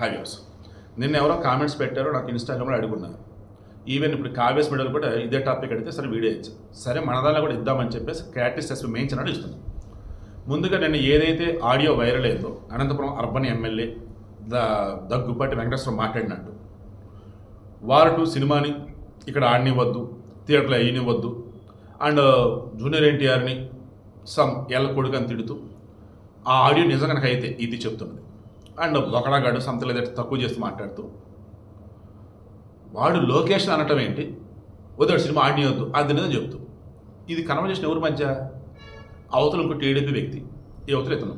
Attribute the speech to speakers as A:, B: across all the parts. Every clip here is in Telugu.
A: హై వ్యూస్ నిన్న ఎవరో కామెంట్స్ పెట్టారో నాకు ఇన్స్టాగ్రామ్లో అడుగున్నారు. ఈవెన్ ఇప్పుడు కావ్యస్ మీడియాలో కూడా ఇదే టాపిక్ అడిగితే సరే వీడియో ఇచ్చు. సరే మన దానిలో కూడా ఇద్దామని చెప్పేసి క్యాటిస్ ఎస్పీ మెయించినట్టు ఇస్తున్నాను ముందుగా నేను ఏదైతే ఆడియో వైరల్ అయిందో అనంతపురం అర్బన్ ఎమ్మెల్యే ద దగ్గుపాటి వెంకటేశ్వరం మాట్లాడినట్టు. వారు టూ సినిమాని ఇక్కడ ఆడనివ్వద్దు థియేటర్లో వేయనివ్వద్దు. అండ్ జూనియర్ ఎన్టీఆర్ని సమ్ ఎల్ల కొడుకు అని తిడుతూ ఆ ఆడియో నిజంగా నాకు అయితే ఇది చెప్తున్నది. అండ్ దొకడాగాడు సంతలు ఏదైతే తక్కువ చేస్తూ మాట్లాడుతూ వాడు లోకేషన్ అనటం ఏంటి? వద్దాడు సినిమా ఆడియొద్దు అది నేను చెబుతూ ఇది కన్వర్జేషన్ ఎవరి మధ్య? అవతల ఇంకో టీడీపీ వ్యక్తి ఈ అవతల ఇతను.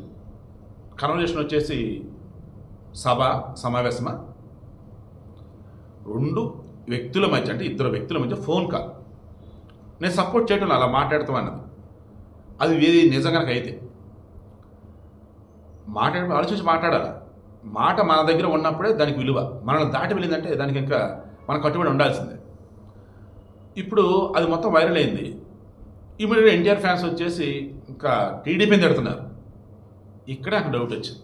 A: కన్వర్జేషన్ వచ్చేసి సభ సమావేశమా? రెండు వ్యక్తుల మధ్య అంటే ఇద్దరు వ్యక్తుల మధ్య ఫోన్ కాల్ నేను సపోర్ట్ చేయటం అలా మాట్లాడతాం అన్నది. అది ఏది నిజంగా కనుక అయితే మాట్లాడే ఆలోచించి మాట్లాడాలి? మాట మన దగ్గర ఉన్నప్పుడే దానికి విలువ. మనల్ని దాటి వెళ్ళిందంటే దానికి ఇంకా మన కట్టుబడి ఉండాల్సిందే. ఇప్పుడు అది మొత్తం వైరల్ అయింది. ఇమీడియట్గా ఎన్టీఆర్ ఫ్యాన్స్ వచ్చేసి ఇంకా టీడీపీని తిడుతున్నారు. ఇక్కడే నాకు డౌట్ వచ్చింది.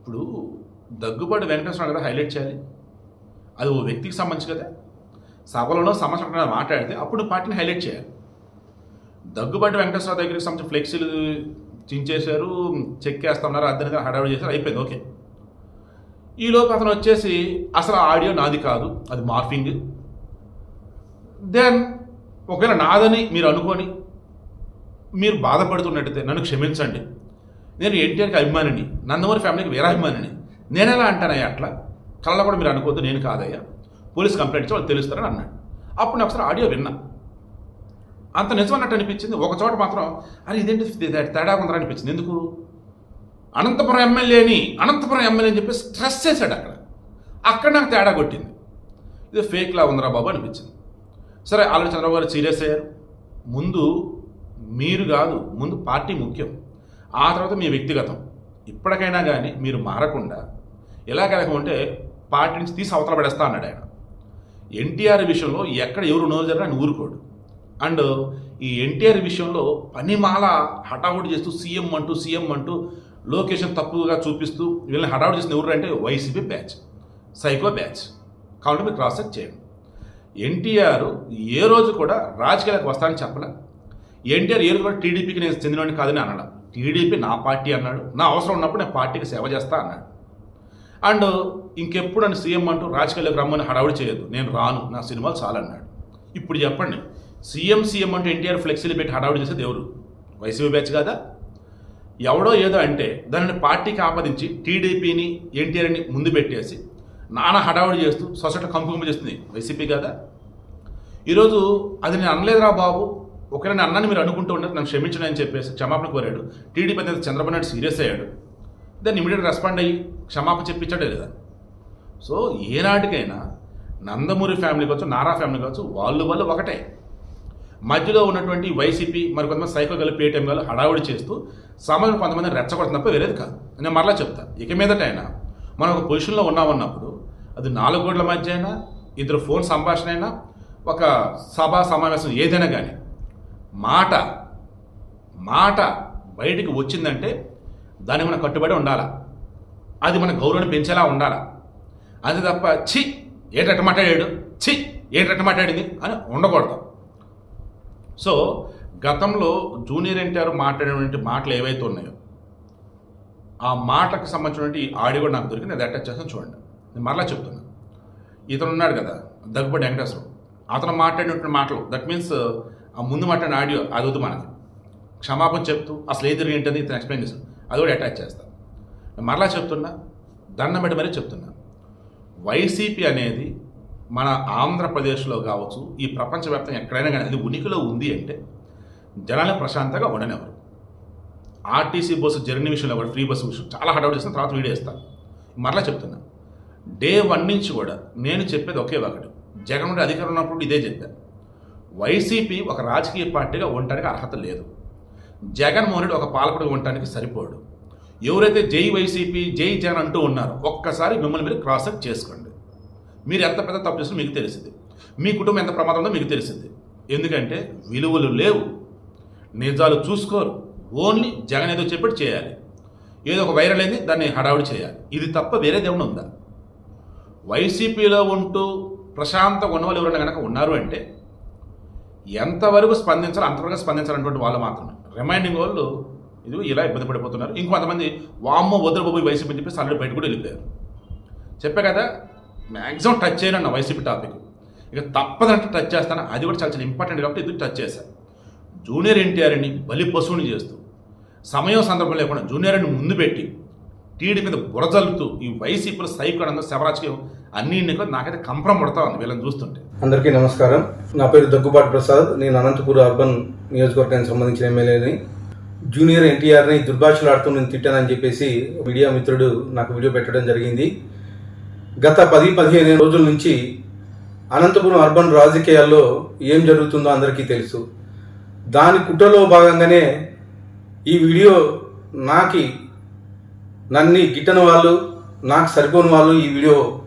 A: ఇప్పుడు దగ్గుబాటు వెంకటేశ్వర కదా హైలైట్ చేయాలి. అది ఓ వ్యక్తికి సంబంధించి కదా. సభలోనో సమస్య మాట్లాడితే అప్పుడు పార్టీని హైలైట్ చేయాలి. దగ్గుబాటు వెంకటేశ్వర దగ్గరికి సంబంధించిన ఫ్లెక్సీలు చించేశారు చెక్ వేస్తున్నారు అద్దెని హడావిడి చేశారు అయిపోయింది ఓకే. ఈలోపు అతను వచ్చేసి అసలు ఆడియో నాది కాదు అది మార్ఫింగ్. దెన్ ఒకవేళ నాదని మీరు అనుకొని మీరు బాధపడుతున్నట్టయితే నన్ను క్షమించండి. నేను ఎన్టీఆర్కి అభిమానిని నందమూరి ఫ్యామిలీకి వీరాభిమానిని. నేను ఎలా అంటానయ్యా అట్లా? కళ్ళలో కూడా మీరు అనుకోవద్దు నేను కాదయ్యా. పోలీస్ కంప్లైంట్ ఇచ్చి వాళ్ళు తెలుస్తారని అన్నాడు. అప్పుడు నేను ఒకసారి ఆడియో విన్నా. అంత నిజం అన్నట్టు అనిపించింది. ఒక చోట మాత్రం అరే ఇదేంటి తేడా ఉందని అనిపించింది. ఎందుకు? అనంతపురం ఎమ్మెల్యేని అనంతపురం ఎమ్మెల్యే అని చెప్పి స్ట్రెస్ చేశాడు అక్కడ. అక్కడ నాకు తేడా కొట్టింది. ఇది ఫేక్లా ఉందిరా బాబు అనిపించింది. సరే ఆలోచన చంద్రబాబు గారు సీరియస్ అయ్యారు. ముందు మీరు కాదు ముందు పార్టీ ముఖ్యం. ఆ తర్వాత మీ వ్యక్తిగతం. ఇప్పటికైనా కానీ మీరు మారకుండా ఎలా ఉంటే పార్టీ నుంచి తీసి అవతల పడేస్తా అన్నాడు ఆయన. ఎన్టీఆర్ విషయంలో ఎక్కడ ఎవరు నోరు జరిగినా ఆయన ఊరుకోడు. అండ్ ఈ ఎన్టీఆర్ విషయంలో పనిమాల హఠావుడి చేస్తూ సీఎం అంటూ సీఎం అంటూ లొకేషన్ తప్పుగా చూపిస్తూ వీళ్ళని హఠావుడి చేసిన ఎవరు అంటే వైసీపీ బ్యాచ్ సైకో బ్యాచ్. కాబట్టి మీరు క్రాస్ చెక్ చేయండి. ఎన్టీఆర్ ఏ రోజు కూడా రాజకీయాలకు వస్తానని చెప్పలే. ఎన్టీఆర్ ఏ రోజు కూడా టీడీపీకి నేను చెందినవాడిని కాదని అన్నాడు టీడీపీ నా పార్టీ అన్నాడు. నా అవసరం ఉన్నప్పుడు నేను పార్టీకి సేవ చేస్తా అన్నాడు. అండ్ ఇంకెప్పుడు అని సీఎం అంటూ రాజకీయాలకు రమ్మని హడావుడి చేయొద్దు. నేను రాను. నా సినిమాలు చాలన్నాడు. ఇప్పుడు చెప్పండి. సీఎం సీఎం అంటే ఎన్టీఆర్ ఫ్లెక్సీలు పెట్టి హడావుడి చేసేది ఎవరు వైసీపీ బ్యాచ్ కాదా? ఎవడో ఏదో అంటే దానిని పార్టీకి ఆపాదించి టీడీపీని ఎన్టీఆర్ని ముందు పెట్టేసి నానా హడావుడి చేస్తూ సొసైటీ కంపుకుంపు చేస్తుంది. వైసీపీ కదా? ఈరోజు అది నేను అనలేదురా బాబు. ఒకవేళ అన్నాన్ని మీరు అనుకుంటూ ఉండదు నన్ను క్షమించండి అని చెప్పేసి క్షమాపణ కోరాడు. టీడీపీ అనేది చంద్రబాబు నాయుడు సీరియస్ అయ్యాడు. దాన్ని ఇమీడియట్ రెస్పాండ్ అయ్యి క్షమాపణ చెప్పించాడే లేదా? సో ఏనాటికైనా నందమూరి ఫ్యామిలీ కావచ్చు నారా ఫ్యామిలీ కావచ్చు వాళ్ళు వాళ్ళు ఒకటే. మధ్యలో ఉన్నటువంటి వైసీపీ మరి కొంతమంది సైకో గల పేటీఎం గల హడావుడి చేస్తూ సమాజం కొంతమంది రెచ్చగొడుతున్న తప్ప వేరేది కాదు. నేను మరలా చెప్తా. ఇక మీదటైనా మనం ఒక పొజిషన్లో ఉన్నామన్నప్పుడు అది నాలుగు గోడల మధ్య అయినా ఇద్దరు ఫోన్ సంభాషణ అయినా ఒక సభా సమావేశం ఏదైనా కానీ మాట మాట బయటికి వచ్చిందంటే దానికి మనం కట్టుబడి ఉండాలా? అది మన గౌరవాన్ని పెంచేలా ఉండాలా? అది తప్ప చి ఏటట్ట మాట్లాడాడు? చి ఏటట్ట మాట్లాడింది? అని ఉండకూడదు. సో గతంలో జూనియర్ ఎన్టీఆర్ మాట్లాడినటువంటి మాటలు ఏవైతే ఉన్నాయో ఆ మాటలకు సంబంధించినటువంటి ఆడియో కూడా నాకు దొరికింది అది అటాచ్ చేస్తాను చూడండి. నేను మరలా చెప్తున్నా. ఇతను ఉన్నాడు కదా దగ్గుబడి వెంకటేశ్వరం అతను మాట్లాడినటువంటి మాటలు దట్ మీన్స్ ఆ ముందు మాట్లాడిన ఆడియో అది వద్దు మనకి. క్షమాపణ చెప్తూ అసలు ఏది ఏంటని ఇతను ఎక్స్ప్లెయిన్ చేస్తాను అది కూడా అటాచ్ చేస్తాను మరలా చెప్తున్నా దండం పెట్టి మరీ చెప్తున్నా. వైసీపీ అనేది మన ఆంధ్రప్రదేశ్లో కావచ్చు ఈ ప్రపంచవ్యాప్తంగా ఎక్కడైనా కానీ అది ఉనికిలో ఉంది అంటే జనాలు ప్రశాంతంగా ఉండనివ్వరు. ఆర్టీసీ బస్సు జర్నీ విషయంలో కూడా ఫ్రీ బస్సు విషయం చాలా హడావుడి చేస్తాను తర్వాత వీడియో ఇస్తాను మరలా చెప్తున్నా డే వన్ నుంచి కూడా నేను చెప్పేది ఒకే ఒకటి జగన్ నుండి అధికారం ఉన్నప్పుడు ఇదే చెప్పాను వైసీపీ ఒక రాజకీయ పార్టీగా ఉండటానికి అర్హత లేదు. జగన్మోహన్ రెడ్డి ఒక పాలకుడిగా ఉండటానికి సరిపోడు. ఎవరైతే జై వైసీపీ జై జగన్ అంటూ ఉన్నారో ఒక్కసారి మిమ్మల్ని మీరు క్రాస్ చేసుకోండి. మీరు ఎంత పెద్ద తప్పు చేసినా మీకు తెలిసింది. మీ కుటుంబం ఎంత ప్రమాదం ఉందో మీకు తెలిసింది. ఎందుకంటే విలువలు లేవు. నిజాలు చూసుకోరు. ఓన్లీ జగన్ ఏదో చెప్పేటి చేయాలి. ఏదో ఒక వైరల్ అయింది దాన్ని హడావుడి చేయాలి. ఇది తప్ప వేరే దేవుడు ఉందా? వైసీపీలో ఉంటూ ప్రశాంతంగా ఉన్న వాళ్ళు ఎవరైనా కనుక ఉన్నారు అంటే ఎంతవరకు స్పందించాలి అంతవరకు స్పందించాలన్నటువంటి వాళ్ళు మాత్రమే. రిమైండింగ్ వాళ్ళు ఇది ఇలా ఇబ్బంది పడిపోతున్నారు. ఇంకొంతమంది వామ్మ వదిలిపోయి వైసీపీ అని చెప్పి సల్లడి బయట కూడా వెళ్ళిపోయారు. చెప్పే కదా మ్యాక్సిమం టచ్ చేయను వైసీపీ టాపిక్ ఇక తప్పదంటే టచ్ చేస్తాను. అది కూడా చాలా చాలా ఇంపార్టెంట్ కాబట్టి ఇది టచ్ చేశాను జూనియర్ ఎన్టీఆర్ని బలి పశువుని చేస్తూ సమయం సందర్భం లేకుండా జూనియర్ని ముందు పెట్టి టీడీ మీద బురజల్లుతూ ఈ వైసీపీలో సైకోడంగా శవరాజకీయం అన్ని నాకైతే కంపరం పడతా ఉంది వీళ్ళని చూస్తుంటే.
B: అందరికీ నమస్కారం. నా పేరు దగ్గుబాటి ప్రసాద్. నేను అనంతపూర్ అర్బన్ నియోజకవర్గానికి సంబంధించిన ఎమ్మెల్యేని. జూనియర్ ఎన్టీఆర్ని దుర్భాషలాడుతూ నేను తిట్టానని చెప్పేసి మీడియా మిత్రుడు నాకు వీడియో పెట్టడం జరిగింది. గత పది పదిహేను రోజుల నుంచి అనంతపురం అర్బన్ రాజకీయాల్లో ఏం జరుగుతుందో అందరికీ తెలుసు. దాని కుట్రలో భాగంగానే ఈ వీడియో నాకి నన్ని గిట్టని వాళ్ళు నాకు సరిపోని వాళ్ళు ఈ వీడియో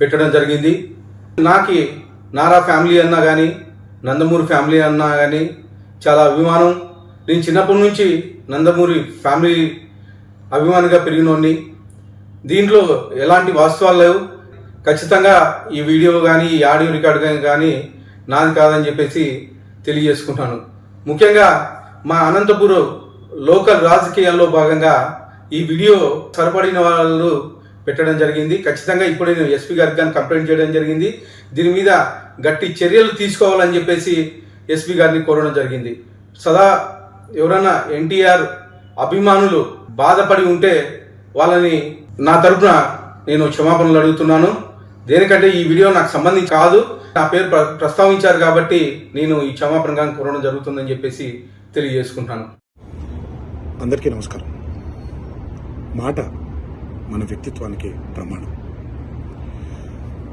B: పెట్టడం జరిగింది. నాకి నారా ఫ్యామిలీ అన్నా కానీ నందమూరి ఫ్యామిలీ అన్నా కానీ చాలా అభిమానం. నేను చిన్నప్పటి నుంచి నందమూరి ఫ్యామిలీ అభిమానిగా పెరిగినోడిని. దీంట్లో ఎలాంటి వాస్తవాలు లేవు. ఖచ్చితంగా ఈ వీడియో కానీ ఈ ఆడియో రికార్డ్ కానీ నాది కాదని చెప్పేసి తెలియజేసుకుంటాను. ముఖ్యంగా మా అనంతపురం లోకల్ రాజకీయాల్లో భాగంగా ఈ వీడియో సరిపడిన వాళ్ళు పెట్టడం జరిగింది. ఖచ్చితంగా ఇప్పుడు నేను ఎస్పీ గారికి కానీ కంప్లైంట్ చేయడం జరిగింది. దీని మీద గట్టి చర్యలు తీసుకోవాలని చెప్పేసి ఎస్పీ గారిని కోరడం జరిగింది. సదా ఎవరైనా ఎన్టీఆర్ అభిమానులు బాధపడి ఉంటే వాళ్ళని నా తరపున నేను క్షమాపణలు అడుగుతున్నాను. దేనికంటే ఈ వీడియో నాకు సంబంధించి కాదు. నా పేరు ప్ర- ప్రస్తావించారు కాబట్టి నేను ఈ క్షమాపణ కోరడం జరుగుతుందని చెప్పేసి తెలియజేసుకుంటాను.
C: అందరికీ నమస్కారం. మాట మన వ్యక్తిత్వానికి ప్రమాణం.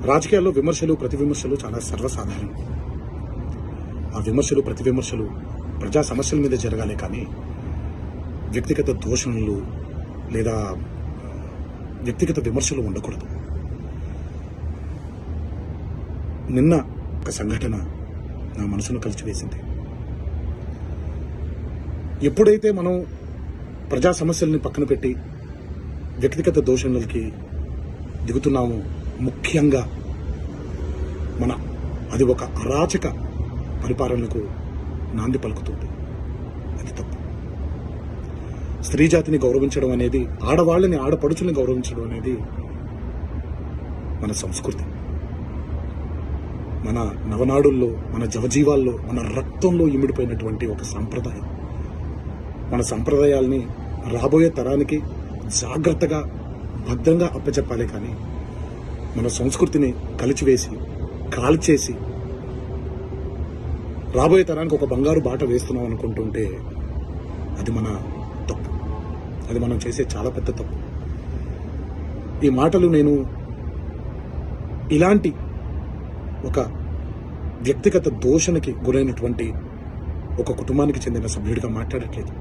C: రాజకీయాల్లో విమర్శలు ప్రతి విమర్శలు చాలా సర్వసాధారణం. ఆ విమర్శలు ప్రతి విమర్శలు ప్రజా సమస్యల మీద జరగాలి కానీ వ్యక్తిగత దోషణలు లేదా వ్యక్తిగత విమర్శలు ఉండకూడదు. నిన్న ఒక సంఘటన నా మనసును కలిచివేసింది. ఎప్పుడైతే మనం ప్రజా సమస్యల్ని పక్కన పెట్టి వ్యక్తిగత దోషణలకి దిగుతున్నాము ముఖ్యంగా మన అది ఒక అరాచక పరిపాలనకు నాంది పలుకుతుంది. అది తప్పు. స్త్రీ జాతిని గౌరవించడం అనేది ఆడవాళ్ళని ఆడపడుచుల్ని గౌరవించడం అనేది మన సంస్కృతి. మన నవనాడుల్లో మన జవజీవాల్లో మన రక్తంలో ఇమిడిపోయినటువంటి ఒక సాంప్రదాయం. మన సంప్రదాయాల్ని రాబోయే తరానికి జాగ్రత్తగా భద్రంగా అప్పచెప్పాలి కానీ మన సంస్కృతిని కలిచివేసి కాల్చేసి రాబోయే తరానికి ఒక బంగారు బాట వేస్తున్నాం అనుకుంటుంటే అది మన తప్పు. అది మనం చేసే చాలా పెద్ద తప్పు. ఈ మాటలు నేను ఇలాంటి ఒక వ్యక్తిగత దోషణకి గురైనటువంటి ఒక కుటుంబానికి చెందిన సభ్యుడిగా మాట్లాడట్లేదు.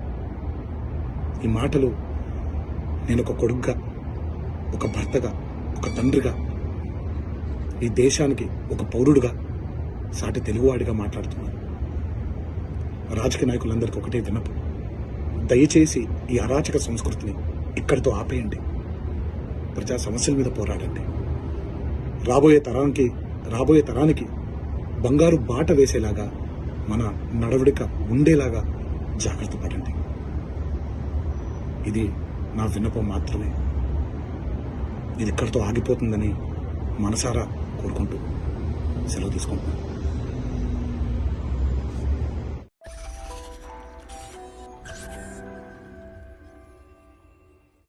C: ఈ మాటలు నేను ఒక కొడుగ్గా ఒక భర్తగా ఒక తండ్రిగా ఈ దేశానికి ఒక పౌరుడుగా సాటి తెలుగువాడిగా మాట్లాడుతున్నాను. రాజకీయ నాయకులందరికీ ఒకటే వినపు దయచేసి ఈ అరాచక సంస్కృతిని ఇక్కడితో ఆపేయండి. ప్రజా సమస్యల మీద పోరాడండి. రాబోయే తరానికి రాబోయే తరానికి బంగారు బాట వేసేలాగా మన నడవడిక ఉండేలాగా జాగ్రత్త పడండి. ఇది నా విన్నపం మాత్రమే. ఇది ఇక్కడితో ఆగిపోతుందని మనసారా కోరుకుంటూ సెలవు తీసుకుంటున్నాను.